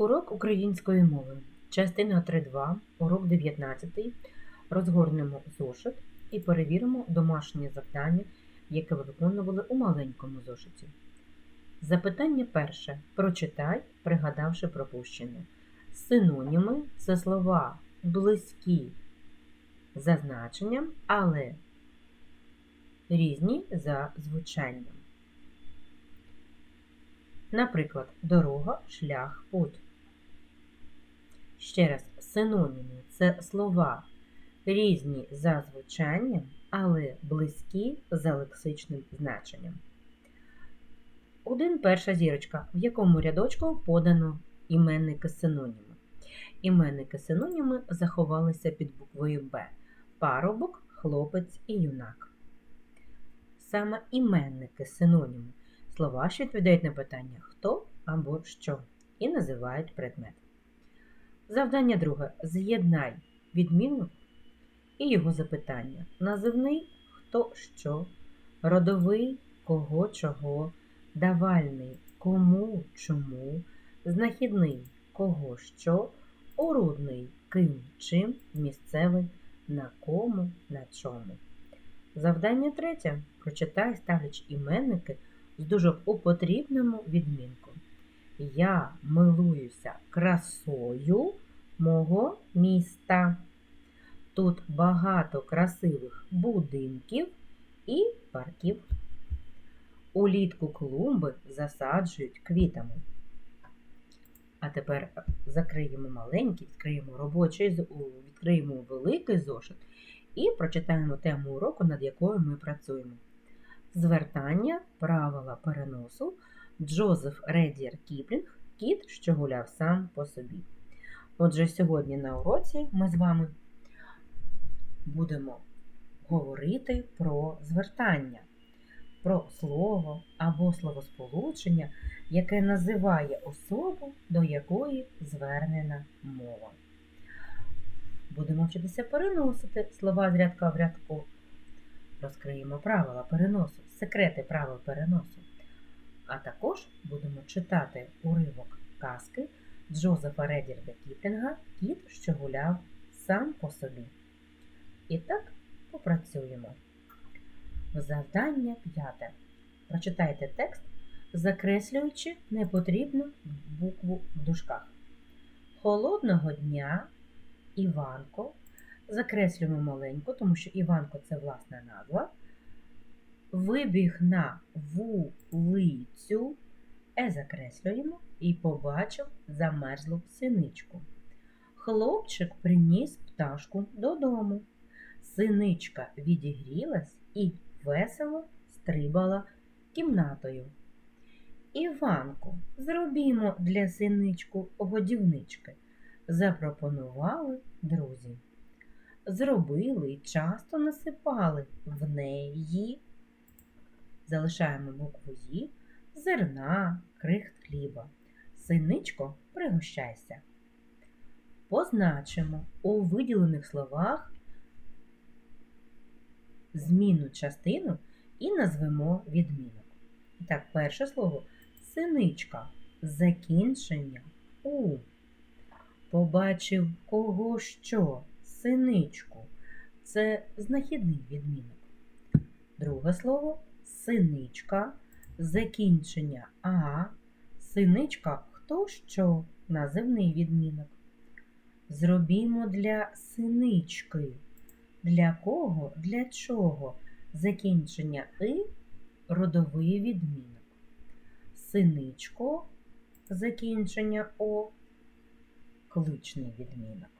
Урок української мови. Частина 3.2, урок 19. Розгорнемо зошит і перевіримо домашнє завдання, яке ви виконували у маленькому зошиті. Запитання перше. Прочитай, пригадавши пропущене. Синоніми це слова близькі за значенням, але різні за звучанням. Наприклад, дорога, шлях, путь. Ще раз, синоніми це слова різні за звучанням, але близькі за лексичним значенням. Один перша зірочка, в якому рядочку подано іменники синоніми. Іменники синоніми заховалися під буквою Б. Парубок, хлопець і юнак. Саме іменники синоніми слова, що відповідають на питання хто або що, і називають предмет. Завдання друге. З'єднай відмінок і його запитання. Називний хто що, родовий кого чого, давальний кому чому, знахідний кого що, орудний ким чим, місцевий на кому на чому. Завдання третє. Прочитай, ставлячи іменники з дуже у потрібному відмінку. Я милуюся красою мого міста. Тут багато красивих будинків і парків. Улітку клумби засаджують квітами. А тепер закриємо маленький, відкриємо робочий, відкриємо великий зошит і прочитаємо тему уроку, над якою ми працюємо. Звертання правила переносу Джозеф Редір Кіплінг Кіт, що гуляв сам по собі. Отже, сьогодні на уроці ми з вами будемо говорити про звертання, про слово або словосполучення, яке називає особу, до якої звернена мова. Будемо вчитися переносити слова з рядка в рядку. Розкриємо правила переносу, секрети правил переносу. А також будемо читати уривок казки Джозефа Редірда Кіплінга Кіт, що гуляв сам по собі. І так попрацюємо. Завдання п'яте. Прочитайте текст, закреслюючи непотрібну букву в дужках. Холодного дня Іванко. Закреслюємо маленьку, тому що Іванко це власна назва. Вибіг на вулицю, е закреслюємо і побачив замерзлу синичку. Хлопчик приніс пташку додому. Синичка відігрілась і весело стрибала кімнатою. Іванку, зробімо для синичку годівнички, запропонували друзі. Зробили і часто насипали в неї. Залишаємо букву «Ї», зерна, крихт хліба. Синичко, пригощайся. Позначимо у виділених словах змінну частину і назвемо відмінок. І так, перше слово синичка. Закінчення у. Побачив кого що, синичку. Це знахідний відмінок. Друге слово синичка. Закінчення А. Синичка хто що, називний відмінок. Зробімо для синички. Для кого? Для чого? Закінчення и родовий відмінок. Синичко, закінчення О, кличний відмінок.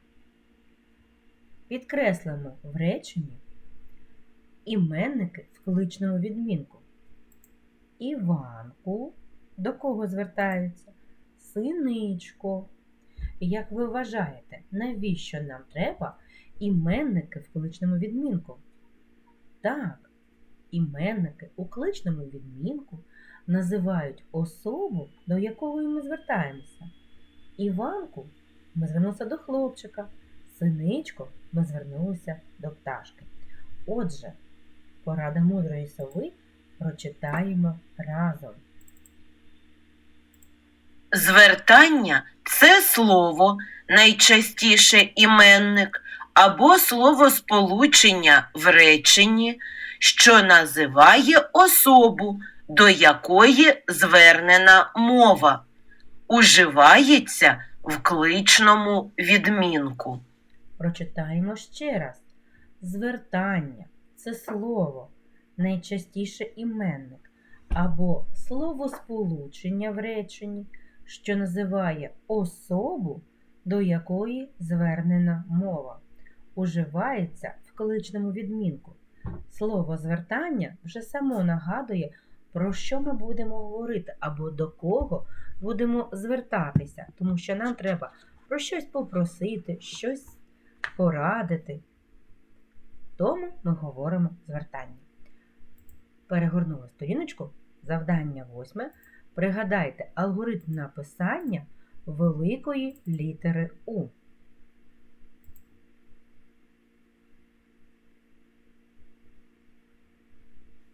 Підкреслимо в реченні іменники в кличному відмінку. Іванку, до кого звертаються? Синичко. Як ви вважаєте, навіщо нам треба іменники в кличному відмінку? Так, іменники у кличному відмінку називають особу, до якої ми звертаємося. Іванку ми звернулися до хлопчика, синичко ми звернулися до пташки. Отже, порада мудрої сови прочитаємо разом. Звертання це слово, найчастіше іменник, або словосполучення в реченні, що називає особу, до якої звернена мова, уживається в кличному відмінку. Прочитаємо ще раз. Звертання це слово, найчастіше іменник, або словосполучення в реченні, що називає особу, до якої звернена мова. Уживається в кличному відмінку. Слово звертання вже само нагадує, про що ми будемо говорити, або до кого будемо звертатися, тому що нам треба про щось попросити, щось порадити. Тому ми говоримо звертання. Перегорнули сторіночку. Завдання восьме. Пригадайте алгоритм написання великої літери У.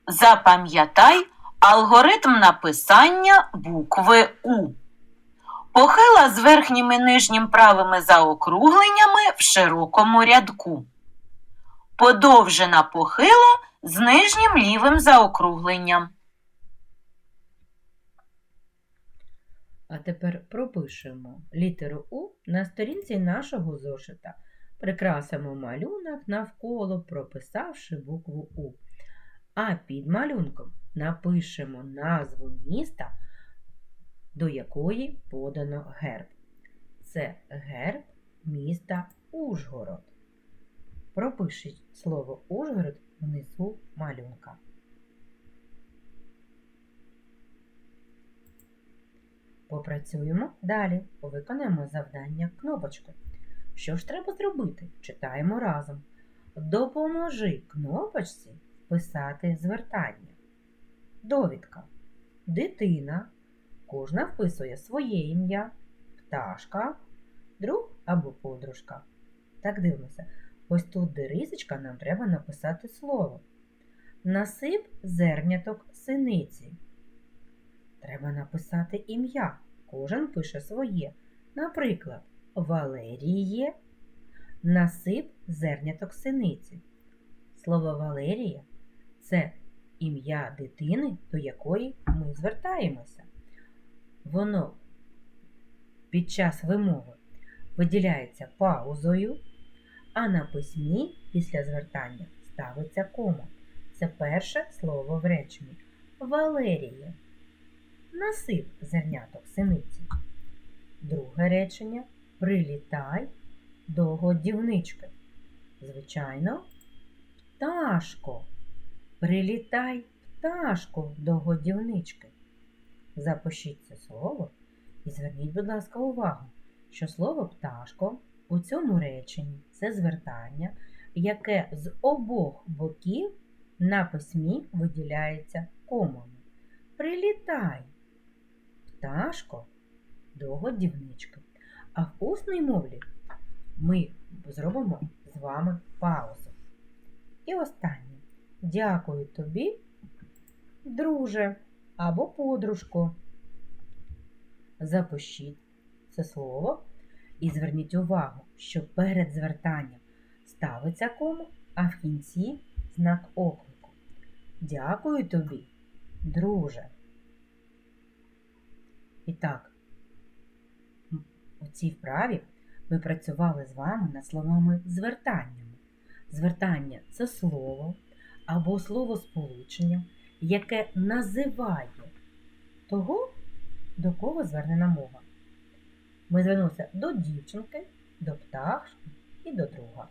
Запам'ятай алгоритм написання букви У. Похила з верхнім і нижнім правими заокругленнями в широкому рядку. Подовжена похила з нижнім лівим заокругленням. А тепер пропишемо літеру У на сторінці нашого зошита. Прикрасимо малюнок навколо, прописавши букву У. А під малюнком напишемо назву міста, до якої подано герб. Це герб міста Ужгород. Пропишіть слово Ужгород внизу малюнка. Попрацюємо далі, виконаємо завдання кнопочкою. Що ж треба зробити? Читаємо разом. Допоможи кнопочці вписати звертання. Довідка. Дитина. Кожна вписує своє ім'я, пташка, друг або подружка. Так дивимося. Ось тут, де нам треба написати слово. Насип зерняток синиці. Треба написати ім'я. Кожен пише своє. Наприклад, Валеріє. Насип зерняток синиці. Слово Валерія це ім'я дитини, до якої ми звертаємося. Воно під час вимови виділяється паузою, а на письмі після звертання ставиться кома. Це перше слово в реченні. Валерія. Насип зерняток синиці. Друге речення прилітай до годівнички. Звичайно, пташко. Прилітай, пташко, до годівнички. Запишіть це слово і зверніть, будь ласка, увагу, що слово пташко у цьому реченні це звертання, яке з обох боків на письмі виділяється комами. Прилітай, пташко, до годівнички. А в усній мові ми зробимо з вами паузу. І останнє. Дякую тобі, друже або подружко. Запишіть це слово і зверніть увагу, що перед звертанням ставиться кома, а в кінці знак оклику. Дякую тобі, друже. І так, у цій вправі ми працювали з вами над словами звертаннями. Звертання це слово або словосполучення, яке називає того, до кого звернена мова. Ми звернулися до дівчинки, до пташки і до друга.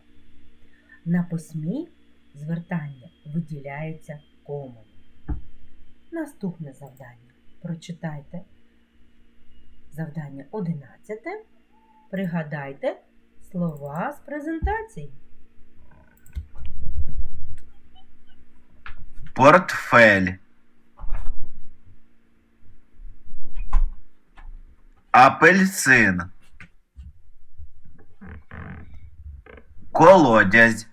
На письмі звертання виділяється комою. Наступне завдання. Прочитайте завдання 11. Пригадайте слова з презентації. Портфель. Апельсин. Колодязь.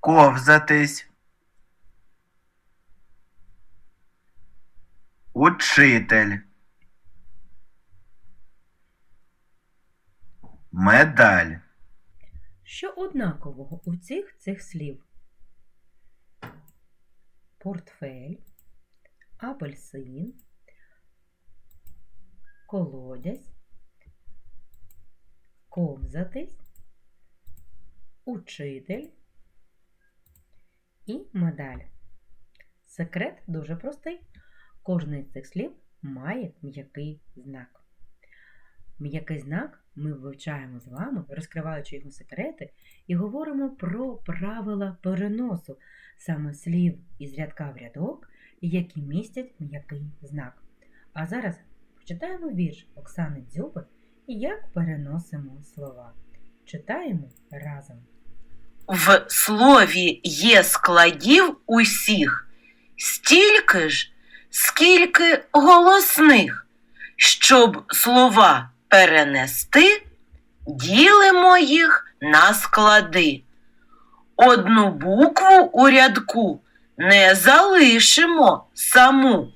Ковзатись. Учитель. Медаль. Що однакового у цих цих слів? Портфель, апельсин, колодязь, ковзатись, учитель і медаль. Секрет дуже простий. Кожне з цих слів має м'який знак. М'який знак ми вивчаємо з вами, розкриваючи його секрети, і говоримо про правила переносу саме слів із рядка в рядок, які містять м'який знак. А зараз прочитаємо вірш Оксани Дзюби і як переносимо слова. Читаємо разом. В слові є складів усіх, стільки ж, скільки голосних. Щоб слова перенести, ділимо їх на склади. Одну букву у рядку не залишимо саму.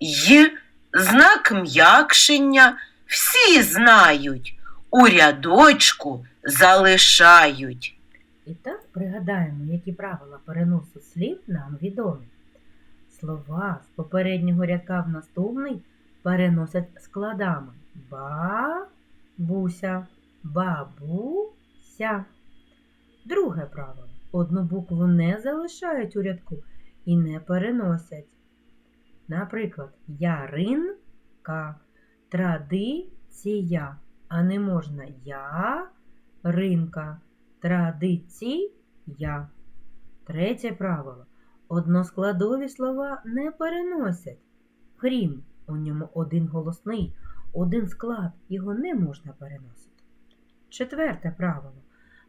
Й знак м'якшення всі знають, у рядочку залишають. І так пригадаємо, які правила переносу слів нам відомі. Слова з попереднього рядка в наступний переносять складами бабуся, бабуся. Друге правило. Одну букву не залишають у рядку і не переносять. Наприклад, яринка, традиція, а не можна я, ринка, традиція. Третє правило. Односкладові слова не переносять. Крім у ньому один голосний, один склад, його не можна переносити. Четверте правило.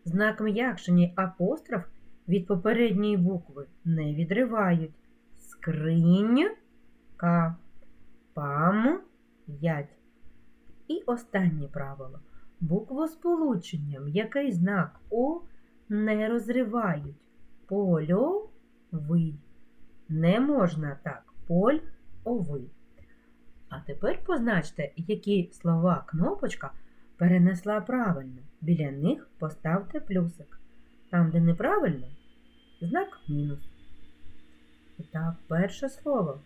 Знак м'якшення апостроф від попередньої букви не відривають. Скринька, пам'ять. І останнє правило. Буквосполучення, м'який знак О не розривають. Польовий. Не можна так. Поль-овий. А тепер позначте, які слова кнопочка перенесла правильно. Біля них поставте плюсик. Там, де неправильно, знак мінус. І так, перше слово.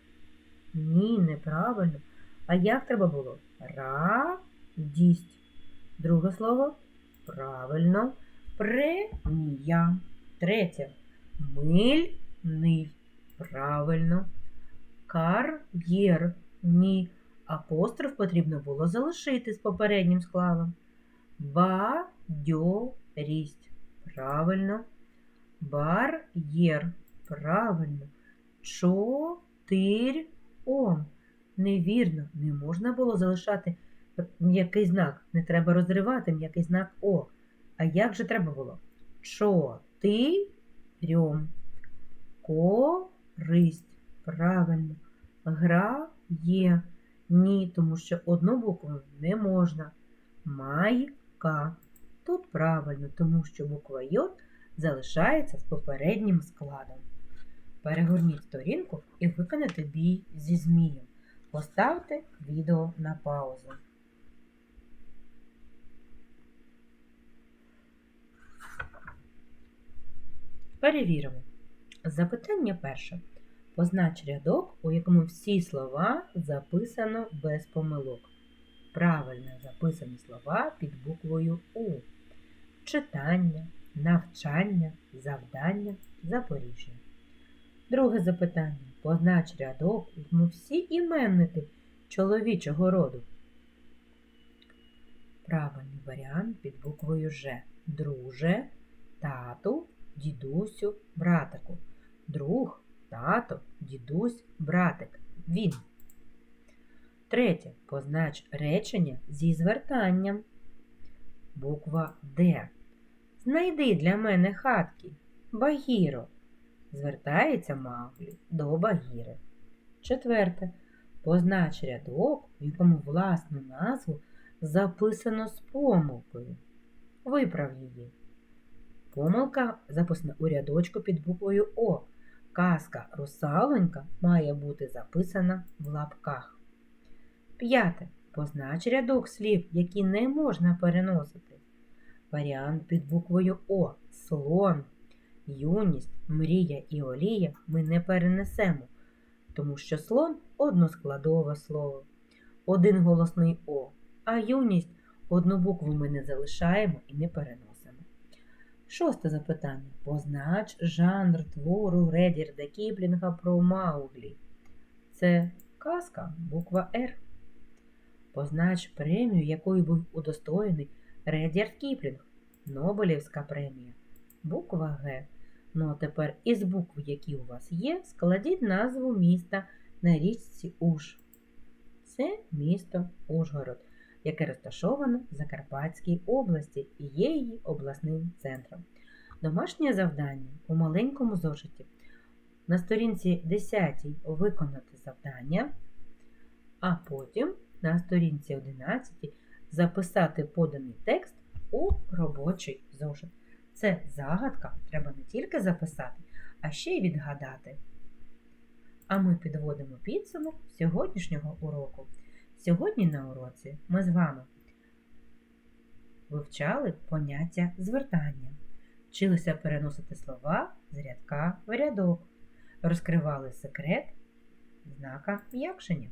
Ні, неправильно. А як треба було? Радість. Друге слово правильно. Премія. Третє. Мильний. Правильно. Кар'єр. Ні. Апостроф потрібно було залишити з попереднім складом. Бадьорість. Правильно. Бар'єр. Правильно. Чотирьом. Невірно, не можна було залишати м'який знак. Не треба розривати м'який знак О. А як же треба було? Чотирьом. Користь. Правильно. Гра є. Ні, тому що одну букву не можна. Майка. Тут правильно, тому що буква Й залишається з попереднім складом. Перегорніть сторінку і виконайте бій зі змієм. Поставте відео на паузу. Перевіримо. Запитання перше. Познач рядок, у якому всі слова записано без помилок. Правильно записані слова під буквою У. Читання, навчання, завдання, Запоріжжя. Друге запитання. Познач рядок, у якому всі іменники чоловічого роду. Правильний варіант під буквою Ж. Друже, тату, дідусю, братику. Друг, тато, дідусь, братик. Він. Третє. Познач речення зі звертанням. Буква Д. Знайди для мене хатки. Багіро. Звертається Мавлі до Багіри. Четверте. Познач рядок, в якому власну назву записано з помилкою. Виправ її. Помилка записана у рядочку під буквою О. Казка русалонька має бути записана в лапках. П'яте. Познач рядок слів, які не можна переносити. Варіант під буквою О слон, юність, мрія і олія ми не перенесемо, тому що слон односкладове слово, один голосний О, а юність одну букву ми не залишаємо і не переносимо. Шосте запитання. Познач жанр твору Редірда Кіплінга про Мауглі. Це казка, буква Р. Познач премію, якою був удостоєний Редярд Кіплінг. Нобелівська премія. Буква Г. Ну а тепер із букв, які у вас є, складіть назву міста на річці Уж. Це місто Ужгород, яке розташоване в Закарпатській області і є її обласним центром. Домашнє завдання у маленькому зошиті. На сторінці 10 виконати завдання, а потім на сторінці 11 записати поданий текст у робочий зошит. Це загадка треба не тільки записати, а ще й відгадати. А ми підводимо підсумок сьогоднішнього уроку. Сьогодні на уроці ми з вами вивчали поняття звертання, вчилися переносити слова з рядка в рядок, розкривали секрет знака м'якшення.